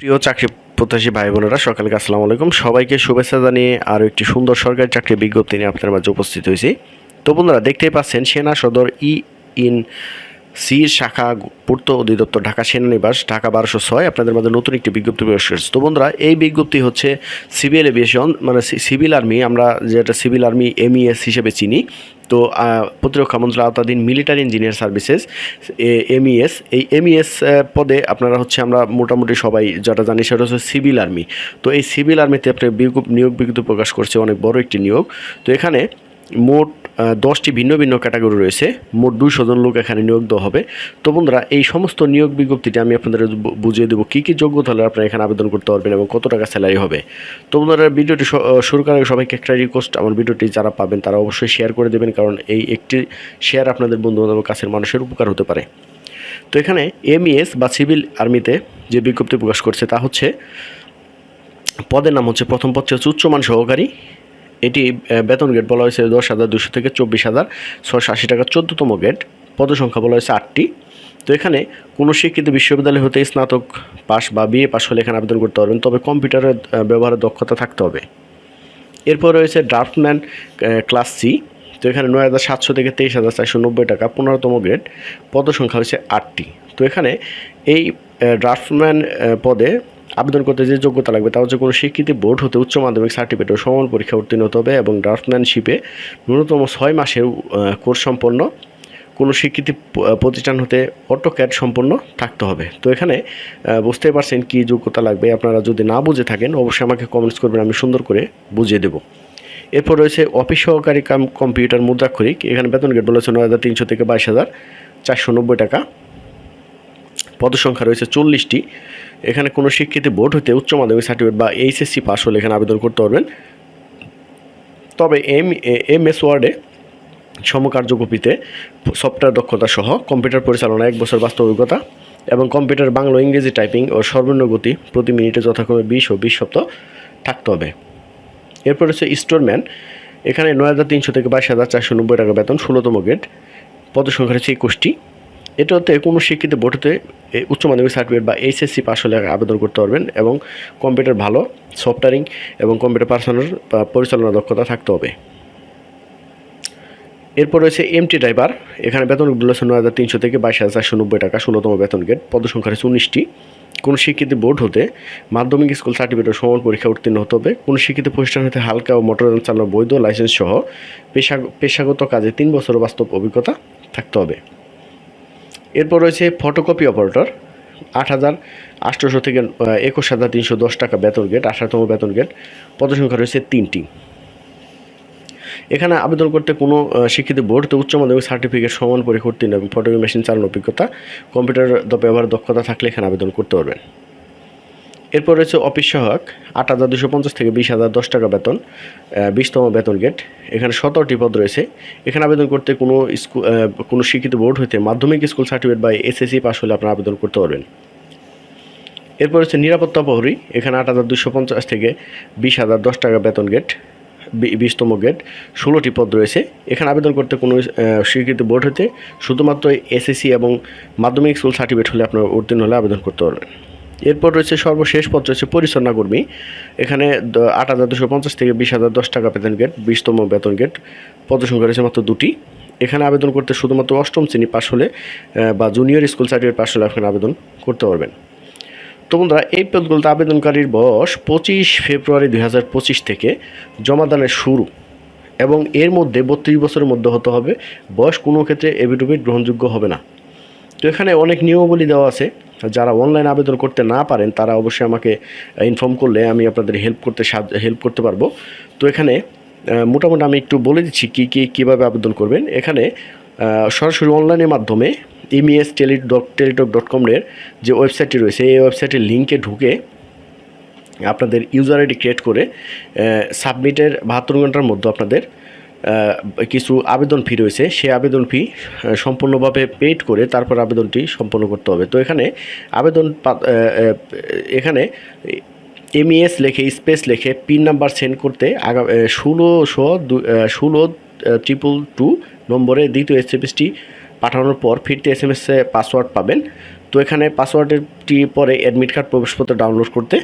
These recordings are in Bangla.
প্রিয় চাকরি প্রত্যাশী ভাই বোনেরা, সকালকে আসসালামু আলাইকুম। সবাইকে শুভেচ্ছা জানিয়ে আরও একটি সুন্দর সরকারি চাকরি বিজ্ঞপ্তি নিয়ে আপনার মাঝে উপস্থিত হয়েছি। তো বন্ধুরা, দেখতেই পাচ্ছেন, সেনা সদর ই ইন সি শাখা পূর্ত অধিদপ্তর ঢাকা সেনানিবাস, ঢাকা বারোশো ছয়। আপনাদের মধ্যে নতুন একটি বিজ্ঞপ্তি প্রকাশ করেছে। তো বন্ধুরা, এই বিজ্ঞপ্তি হচ্ছে সিভিল এভিয়েশন মানে সিভিল আর্মি, আমরা যেটা সিভিল আর্মি এমইএস হিসেবে চিনি। তো প্রতিরক্ষা মন্ত্রণালয় আওতাধীন মিলিটারি ইঞ্জিনিয়ার সার্ভিসেস এমইএস। এই এমইএস পদে আপনারা হচ্ছে আমরা মোটামুটি সবাই যেটা জানি সেটা হচ্ছে সিভিল আর্মি। তো এই সিভিল আর্মিতে আপনি বিজ্ঞপ- নিয়োগ বিজ্ঞপ্তি প্রকাশ করছে অনেক বড় একটি নিয়োগ। তো এখানে মোট দশটি ভিন্ন ভিন্ন ক্যাটাগরি রয়েছে। মোট দুইশো জন লোক এখানে নিয়োগ দেওয়া হবে। তো বন্ধুরা, এই সমস্ত নিয়োগ বিজ্ঞপ্তিটি আমি আপনাদের বুঝিয়ে দেবো, কী কী যোগ্যতা হলে আপনারা এখানে আবেদন করতে পারবেন এবং কত টাকা স্যালারি হবে। তো বন্ধুরা, ভিডিওটি শুরু করার সবাইকে একটা রিকোয়েস্ট আমার ভিডিওটি যারা পাবেন তারা অবশ্যই শেয়ার করে দেবেন, কারণ এই একটি শেয়ার আপনাদের বন্ধু বান্ধব কাছের মানুষের উপকার হতে পারে। তো এখানে এমইএস বা সিভিল আর্মিতে যে বিজ্ঞপ্তি প্রকাশ করছে তা হচ্ছে, পদের নাম হচ্ছে প্রথম পদ হচ্ছে উচ্চমান সহকারী এটি বেতন গেট বলা হয়েছে দশ হাজার দুশো থেকে চব্বিশ হাজার ছশো আশি টাকা চোদ্দতম গেট পদসংখ্যা বলা হয়েছে আটটি। তো এখানে কোনো শিক্ষিত বিশ্ববিদ্যালয় হতে স্নাতক পাস বা বিএ পাস হলে এখানে আবেদন করতে পারবেন, তবে কম্পিউটারের ব্যবহারের দক্ষতা থাকতে হবে। এরপর রয়েছে ড্রাফটম্যান ক্লাস সি তো এখানে নয় হাজার সাতশো থেকে তেইশ হাজার চারশো নব্বই টাকা, পনেরোতম গ্রেড পদসংখ্যা হচ্ছে আটটি। তো এখানে এই ড্রাফটম্যান পদে আবেদন করতে যে যোগ্যতা লাগবে তা হচ্ছে কোনো স্বীকৃতি বোর্ড হতে উচ্চ মাধ্যমিক সার্টিফিকেট ও সমান পরীক্ষা উত্তীর্ণ হতে হবে এবং ড্রাফটম্যানশিপে ন্যূনতম ছয় মাসের কোর্স সম্পন্ন কোনো স্বীকৃতি প্রতিষ্ঠান হতে অটোক্যাড সম্পন্ন থাকতে হবে। তো এখানে আহ, বুঝতেই পারছেন কী যোগ্যতা লাগবে। আপনারা যদি না বুঝে থাকেন অবশ্যই আমাকে কমেন্টস করবেন আমি সুন্দর করে বুঝিয়ে দেবো। এরপর রয়েছে অফিস সহকারী কাম কম্পিউটার মুদ্রাক্ষরিক। এখানে বেতন গেট বলেছে নয় হাজার তিনশো থেকে বাইশ হাজার চারশো নব্বই টাকা। পদসংখ্যা রয়েছে চল্লিশটি। এখানে কোনো স্বীকৃতি বোর্ড হতে উচ্চ মাধ্যমিক সার্টিফিকেট বা এইচএসসি পাস হলে এখানে আবেদন করতে পারবেন। তবে এম এম এস ওয়ার্ডে সমকার্যকপিতে সফটওয়্যার দক্ষতা সহ কম্পিউটার পরিচালনা এক বছর বাস্তব অভিজ্ঞতা এবং কম্পিউটার বাংলা ইংরেজি টাইপিং ও সর্বনিম্ন গতি প্রতি মিনিটে যথাক্রমে বিশ ও বিশ সপ্তাহ থাকতে হবে। এরপর হচ্ছে স্টোরম্যান এখানে নয় হাজার তিনশো থেকে বাইশ হাজার চারশো নব্বই টাকা বেতন, ষোলোতম গেট পদসংখ্যা হচ্ছে একুশটি। এটাতে কোনো শিক্ষিত বোর্ডতে উচ্চ মাধ্যমিক সার্টিফিকেট বা এইচএসসি পাস হলে আবেদন করতে পারবেন এবং কম্পিউটার ভালো সফটওয়্যারিং এবং কম্পিউটার পার্সোনাল পরিচালনা দক্ষতা থাকতে হবে। এরপর রয়েছে এমটি ড্রাইভার এখানে বেতন বলেছে নয় হাজার তিনশো থেকে বাইশ হাজার চারশো নব্বই টাকা, ষোলোতম বেতন গেট পদসংখ্যা রয়েছে উনিশটি। কোনো শিক্ষিত বোর্ড হতে মাধ্যমিক স্কুল সার্টিফিকেট ও সমান পরীক্ষা উত্তীর্ণ হতে হবে। কোনো শিক্ষিত প্রতিষ্ঠান হতে হালকা ও মোটরযান চালানোর বৈধ লাইসেন্স সহ পেশা পেশাগত কাজে তিন বছর বাস্তব অভিজ্ঞতা থাকতে হবে। এরপর রয়েছে ফটোকপি অপারেটর আট হাজার আটশোশো থেকে একুশ হাজার তিনশো দশ টাকা বেতন গেট, আঠারোতম বেতন গেট, পদসংখ্যা রয়েছে তিনটি। এখানে আবেদন করতে কোনো শিক্ষিত বোর্ড, তো উচ্চ মাধ্যমিক সার্টিফিকেট সমান পরীক্ষা এবং ফটোকপি মেশিন চালানোর অভিজ্ঞতা কম্পিউটার ব্যবহার দক্ষতা থাকলে এখানে আবেদন করতে পারবেন। এরপর রয়েছে অফিস সহায়ক, আট হাজার দুশো পঞ্চাশ থেকে বিশ হাজার দশ টাকা বেতন বিশতম বেতন গেট। এখানে সতেরোটি পদ রয়েছে। এখানে আবেদন করতে কোনো স্কুল কোনো শিক্ষিত বোর্ড হইতে মাধ্যমিক স্কুল সার্টিফিকেট বা এসএসসি পাস হলে আপনারা আবেদন করতে পারবেন। এরপর হচ্ছে নিরাপত্তা প্রহরী। এখানে আট হাজার দুশো পঞ্চাশ থেকে বিশ হাজার দশ টাকা বেতন গেট বিশতম গেট, ষোলোটি পদ রয়েছে। এখানে আবেদন করতে কোনো স্বীকৃত বোর্ড হতে শুধুমাত্র এসএসসি এবং মাধ্যমিক স্কুল সার্টিফিকেট হলে আপনার উত্তীর্ণ হলে আবেদন করতে পারবেন। এরপর রয়েছে সর্বশেষ পদ রয়েছে পরিচালনা কর্মী। এখানে আট হাজার দুশো পঞ্চাশ থেকে বিশ হাজার দশ টাকা বেতন গেট, বিশতম বেতন গেট, পদসংখ্যা রয়েছে মাত্র দুটি। এখানে আবেদন করতে শুধুমাত্র অষ্টম শ্রেণি পাশ হলে বা জুনিয়র স্কুল সার্টিফিকেট পাশ হলে আপনারা আবেদন করতে পারবেন। তো বন্ধুরা, এই পদগুলোতে আবেদনকারীর বয়স পঁচিশ ফেব্রুয়ারি দুই হাজার পঁচিশ থেকে জমাদানের শুরু এবং এর মধ্যে বত্রিশ বছরের মধ্যে হতে হবে। বয়স কোনো ক্ষেত্রে এভিডেভিট গ্রহণযোগ্য হবে না। তো এখানে অনেক নিয়মাবলী দেওয়া আছে। যারা অনলাইন আবেদন করতে না পারেন, তারা অবশ্যই আমাকে ইনফর্ম করলে আমি আপনাদের হেল্প করতে হেল্প করতে পারব। তো এখানে মোটামুটি আমি একটু বলে দিচ্ছি কী কী, কীভাবে আবেদন করবেন। এখানে সরাসরি অনলাইনের মাধ্যমে ইমিএস টেলি ডট টেলিটক ডট কমের যে ওয়েবসাইটটি রয়েছে, এই ওয়েবসাইটের লিঙ্কে ঢুকে আপনাদের ইউজার আইডি ক্রিয়েট করে সাবমিটের বাহাত্তর ঘণ্টার মধ্যে আপনাদের কিছু আবেদন ফি রয়েছে। সেই আবেদন ফি সম্পূর্ণভাবে পেড করে তারপর আবেদনটি সম্পন্ন করতে হবে। তো এখানে আবেদন এখানে এমইএস লেখে স্পেস লেখে পিন নাম্বার সেন্ড করতে আগা ষোলোশো ষোলো ট্রিপল টু নম্বরে দ্বিতীয় এস এম এসটি পাঠানোর পর ফিরতে এস এম এসে পাসওয়ার্ড পাবেন। তো এখানে পাসওয়ার্ডটি পরে অ্যাডমিট কার্ড প্রবেশপত্র ডাউনলোড করতে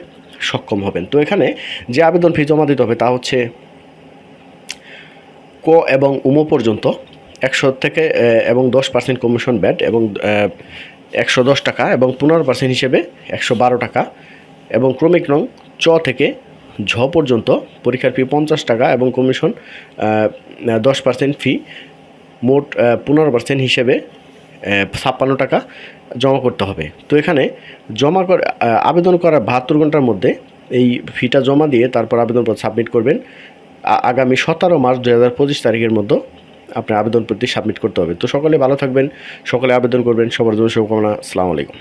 সক্ষম হবেন। তো এখানে যে আবেদন ফি জমা দিতে হবে তা হচ্ছে ক এবং উমো পর্যন্ত একশো থেকে এবং দশ পার্সেন্ট কমিশন ব্যাট এবং একশো দশ টাকা এবং পনেরো পার্সেন্ট হিসেবে একশো বারো টাকা এবং ক্রমিক নং চ থেকে ঝ পর্যন্ত পরীক্ষার ফি পঞ্চাশ টাকা এবং কমিশন দশ পার্সেন্ট ফি মোট পনেরো পার্সেন্ট হিসেবে ছাপ্পান্ন টাকা জমা করতে হবে। তো এখানে জমা করে আবেদন করার বাহাত্তর ঘণ্টার মধ্যে এই ফিটা জমা দিয়ে তারপর আবেদনপত্র সাবমিট করবেন। আগামী সতেরো মার্চ দু হাজার পঁচিশ তারিখের মধ্যে আপনার আবেদনপত্রটি সাবমিট করতে হবে। তো সকলে ভালো থাকবেন, সকলে আবেদন করবেন, সবার জন্য শুভকামনা, আসসালামু আলাইকুম।